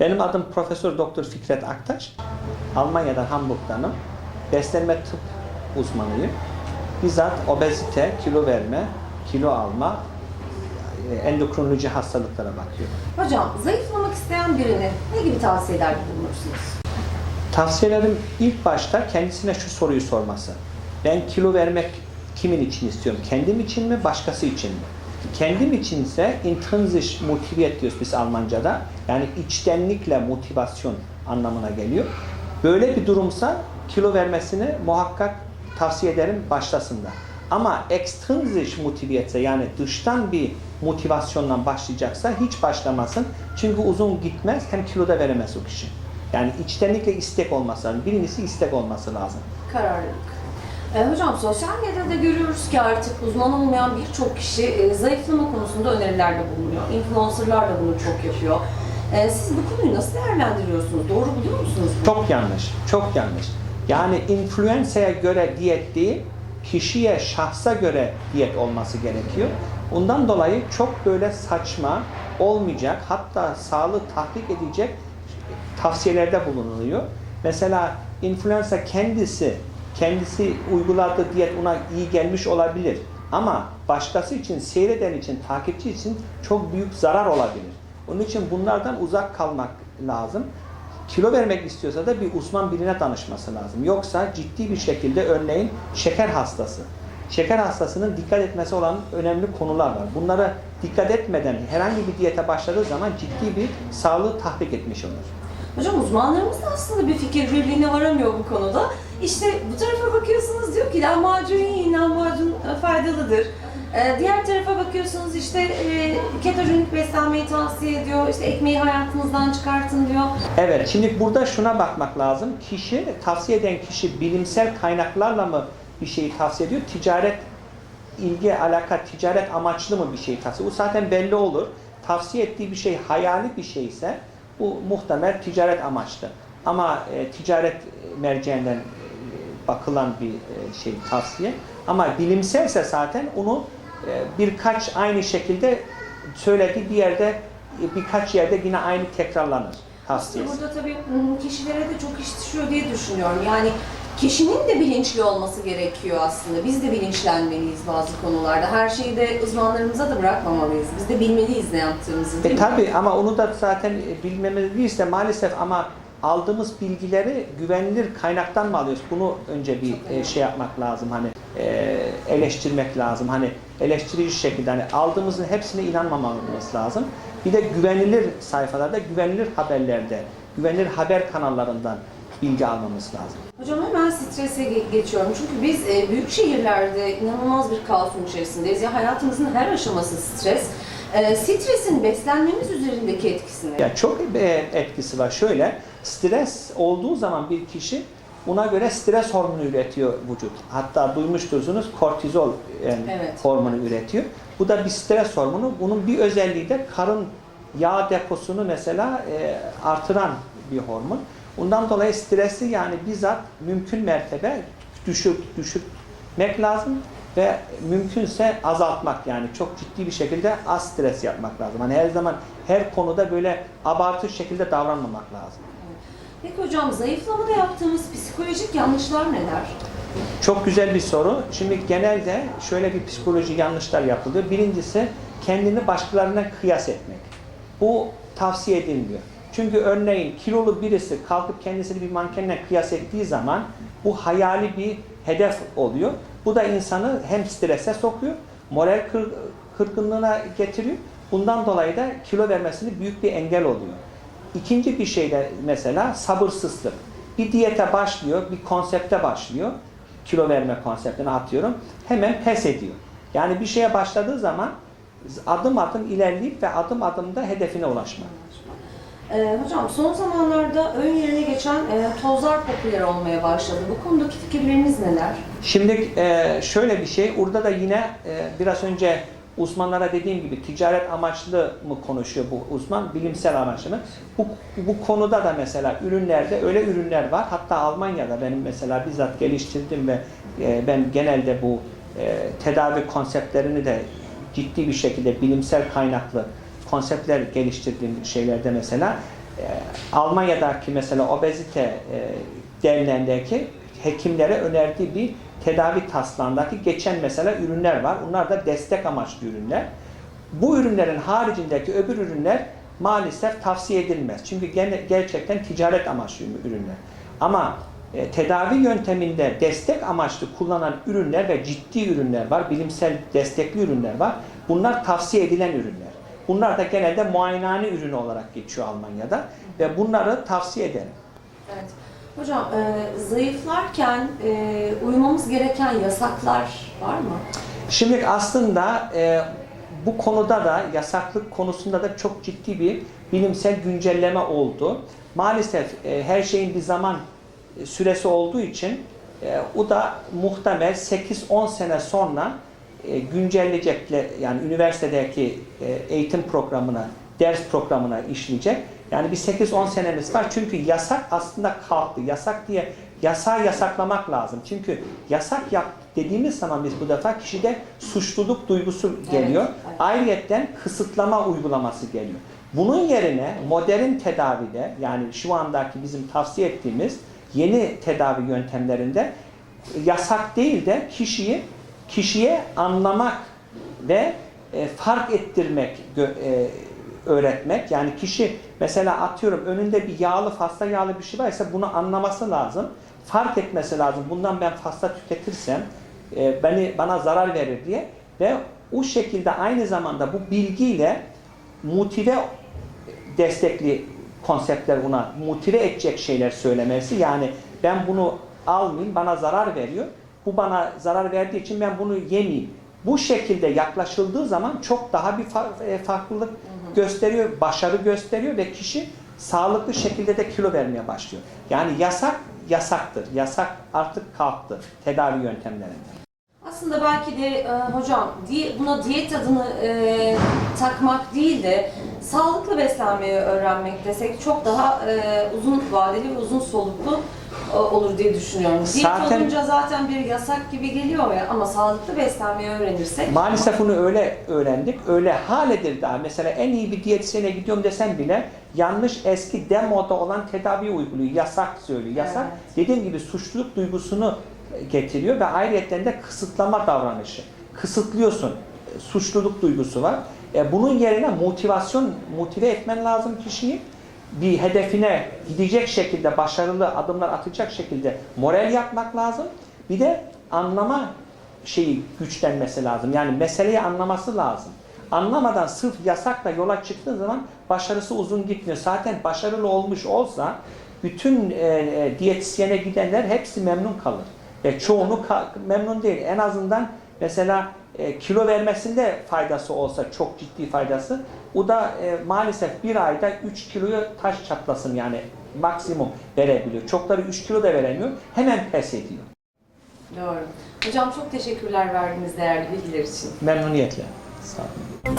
Benim adım Profesör Doktor Fikret Aktaş. Almanya'dan Hamburg'danım. Beslenme tıp uzmanıyım. Bizzat obezite, kilo verme, kilo alma, e, endokrinoloji hastalıklara bakıyorum. Hocam zayıflamak isteyen birine ne gibi tavsiyelerde bulunursunuz? Tavsiyelerim ilk başta kendisine şu soruyu sorması. Ben kilo vermek kimin için istiyorum? Kendim için mi, başkası için mi? Kendim içinse intrinsisch motiviert diyoruz biz Almanca'da. Yani içtenlikle motivasyon anlamına geliyor. Böyle bir durumsa kilo vermesini muhakkak tavsiye ederim başlasında. Ama extrinsisch motiviyetse yani dıştan bir motivasyonla başlayacaksa hiç başlamasın. Çünkü uzun gitmez hem kilo da veremez o kişi. Yani içtenlikle istek olması lazım. Birincisi istek olması lazım. Kararlılık. E, hocam sosyal medyada görüyoruz ki artık uzman olmayan birçok kişi e, zayıflama konusunda önerilerde bulunuyor. Influencerlar da bunu çok yapıyor. E, siz bu konuyu nasıl değerlendiriyorsunuz? Doğru buluyor musunuz? bunu? Çok yanlış, çok yanlış. Yani influensa'ya göre diyet değil, kişiye, şahsa göre diyet olması gerekiyor. Bundan dolayı çok böyle saçma, olmayacak, hatta sağlığı tahrik edecek tavsiyelerde bulunuluyor. Mesela influencer kendisi, kendisi uyguladığı diyet ona iyi gelmiş olabilir. Ama başkası için, seyreden için, takipçi için çok büyük zarar olabilir. Onun için bunlardan uzak kalmak lazım. Kilo vermek istiyorsa da bir uzman birine danışması lazım. Yoksa ciddi bir şekilde örneğin şeker hastası. Şeker hastasının dikkat etmesi olan önemli konular var. Bunlara dikkat etmeden herhangi bir diyete başladığı zaman ciddi bir sağlığı tahrik etmiş olur. Hocam uzmanlarımız da aslında bir fikir birliğine varamıyor bu konuda. İşte bu tarafa bakıyorsunuz diyor ki lahmacun yiyin, lahmacun e, faydalıdır. E, diğer tarafa bakıyorsunuz işte e, ketojenik beslenmeyi tavsiye ediyor, işte ekmeği hayatınızdan çıkartın diyor. Evet, şimdi burada şuna bakmak lazım. Kişi, tavsiye eden kişi bilimsel kaynaklarla mı bir şeyi tavsiye ediyor? Ticaret ilgi, alaka, ticaret amaçlı mı bir şeyi tavsiye? Bu zaten belli olur. Tavsiye ettiği bir şey hayali bir şeyse bu muhtemel ticaret amaçlı. Ama e, ticaret merceğinden bakılan bir e, şey tavsiye. Ama bilimselse zaten onu e, birkaç aynı şekilde söylediği bir yerde e, birkaç yerde yine aynı tekrarlanır tavsiyesi. Burada tabii kişilere de çok iş düşüyor diye düşünüyorum. Yani kişinin de bilinçli olması gerekiyor aslında. Biz de bilinçlenmeliyiz bazı konularda. Her şeyi de uzmanlarımıza da bırakmamalıyız. Biz de bilmeliyiz ne yaptığımızı. E değil mi? tabi ama onu da zaten bilmemeliyiz de maalesef ama aldığımız bilgileri güvenilir kaynaktan mı alıyoruz? Bunu önce bir e, şey yapmak lazım hani e, eleştirmek lazım. Hani eleştirici şekilde hani aldığımızın hepsine inanmamamız lazım. Bir de güvenilir sayfalarda, güvenilir haberlerde, güvenilir haber kanallarından bilgi almamız lazım. Hocam hemen strese ge- geçiyorum. Çünkü biz e, büyük şehirlerde inanılmaz bir kaosun içerisindeyiz. Ya hayatımızın her aşaması stres. E, stresin beslenmemiz üzerindeki etkisini. Yani çok e, etkisi var. Şöyle, stres olduğu zaman bir kişi ona göre stres hormonu üretiyor vücut. Hatta duymuştursunuz kortizol yani Evet. hormonu üretiyor. Bu da bir stres hormonu. Bunun bir özelliği de karın yağ deposunu mesela e, artıran bir hormon. Bundan dolayı stresi yani bizzat mümkün mertebe düşük düşürmek lazım ve mümkünse azaltmak yani çok ciddi bir şekilde az stres yapmak lazım. Hani her zaman her konuda böyle abartı şekilde davranmamak lazım. Peki hocam zayıflamada yaptığımız psikolojik yanlışlar neler? Çok güzel bir soru. Şimdi genelde şöyle bir psikoloji yanlışlar yapılıyor. Birincisi kendini başkalarına kıyas etmek. Bu tavsiye edilmiyor. Çünkü örneğin kilolu birisi kalkıp kendisini bir mankenle kıyas ettiği zaman bu hayali bir hedef oluyor. Bu da insanı hem strese sokuyor, moral kır, kırgınlığına getiriyor. Bundan dolayı da kilo vermesini büyük bir engel oluyor. İkinci bir şey de mesela sabırsızlık. Bir diyete başlıyor, bir konsepte başlıyor. Kilo verme konseptine atıyorum. Hemen pes ediyor. Yani bir şeye başladığı zaman adım adım ilerleyip ve adım adım da hedefine ulaşmak. E, hocam son zamanlarda ön yerine geçen e, tozlar popüler olmaya başladı. Bu konudaki fikirleriniz neler? Şimdi e, şöyle bir şey, orada da yine e, biraz önce uzmanlara dediğim gibi ticaret amaçlı mı konuşuyor bu uzman, bilimsel amaçlı mı? Bu, bu konuda da mesela ürünlerde öyle ürünler var. Hatta Almanya'da benim mesela bizzat geliştirdim ve e, ben genelde bu e, tedavi konseptlerini de ciddi bir şekilde bilimsel kaynaklı konseptler geliştirdiğim şeylerde mesela Almanya'daki mesela obezite e, derneğindeki hekimlere önerdiği bir tedavi taslağındaki geçen mesela ürünler var. Bunlar da destek amaçlı ürünler. Bu ürünlerin haricindeki öbür ürünler maalesef tavsiye edilmez. Çünkü gerçekten ticaret amaçlı ürünler. Ama e, tedavi yönteminde destek amaçlı kullanılan ürünler ve ciddi ürünler var, bilimsel destekli ürünler var. Bunlar tavsiye edilen ürünler. Bunlar da genelde muayenehane ürünü olarak geçiyor Almanya'da ve bunları tavsiye ederim. Evet. Hocam e, zayıflarken e, uymamız gereken yasaklar var mı? Şimdi aslında e, bu konuda da yasaklık konusunda da çok ciddi bir bilimsel güncelleme oldu. Maalesef e, her şeyin bir zaman e, süresi olduğu için e, o da muhtemel 8-10 sene sonra e, güncelleyecekler yani üniversitedeki e, eğitim programına, ders programına işleyecek. Yani bir 8-10 senemiz var. Çünkü yasak aslında kalktı. Yasak diye yasağı yasaklamak lazım. Çünkü yasak yap dediğimiz zaman biz bu defa kişide suçluluk duygusu geliyor. evet. Ayrıyetten kısıtlama uygulaması geliyor. Bunun yerine modern tedavide yani şu andaki bizim tavsiye ettiğimiz yeni tedavi yöntemlerinde yasak değil de kişiyi kişiye anlamak ve e, fark ettirmek e, öğretmek. Yani kişi mesela atıyorum önünde bir yağlı fazla yağlı bir şey varsa bunu anlaması lazım. Fark etmesi lazım. Bundan ben fazla tüketirsem e, beni bana zarar verir diye ve o şekilde aynı zamanda bu bilgiyle motive destekli konseptler buna motive edecek şeyler söylemesi. Yani ben bunu almayayım bana zarar veriyor. Bu bana zarar verdiği için ben bunu yemeyeyim. Bu şekilde yaklaşıldığı zaman çok daha bir e, farklılık gösteriyor, başarı gösteriyor ve kişi sağlıklı şekilde de kilo vermeye başlıyor. Yani yasak yasaktır. Yasak artık kalktı tedavi yöntemlerinde. Aslında belki de e, hocam buna diyet adını e, takmak değil de sağlıklı beslenmeyi öğrenmek desek çok daha e, uzun vadeli ve uzun soluklu olur diye düşünüyorum. Diyet Zaten- olunca zaten bir yasak gibi geliyor ya ama sağlıklı beslenmeyi öğrenirsek Maalesef bunu öyle öğrendik. Öyle haledir daha. Mesela en iyi bir diyetisyene gidiyorum desem bile yanlış eski demoda olan tedavi uyguluyor. Yasak söylüyor. Yasak Evet. dediğim gibi suçluluk duygusunu getiriyor ve ayrıyetten de kısıtlama davranışı. Kısıtlıyorsun. E, Suçluluk duygusu var. E, bunun yerine motivasyon, motive etmen lazım kişiyi. Bir hedefine gidecek şekilde, başarılı adımlar atacak şekilde moral yapmak lazım. Bir de anlama şeyi güçlenmesi lazım. Yani meseleyi anlaması lazım. Anlamadan sırf yasakla yola çıktığı zaman başarısı uzun gitmiyor. Zaten başarılı olmuş olsa bütün e, e, diyetisyene gidenler hepsi memnun kalır. Ve çoğunu ka- memnun değil. En azından mesela e, kilo vermesinde faydası olsa çok ciddi faydası. O da e, maalesef bir ayda 3 kiloyu taş çatlasın yani maksimum verebiliyor. Çokları 3 kilo da veremiyor. Hemen pes ediyor. Doğru. Hocam çok teşekkürler verdiğiniz değerli bilgiler için. Memnuniyetle. Sağ olun.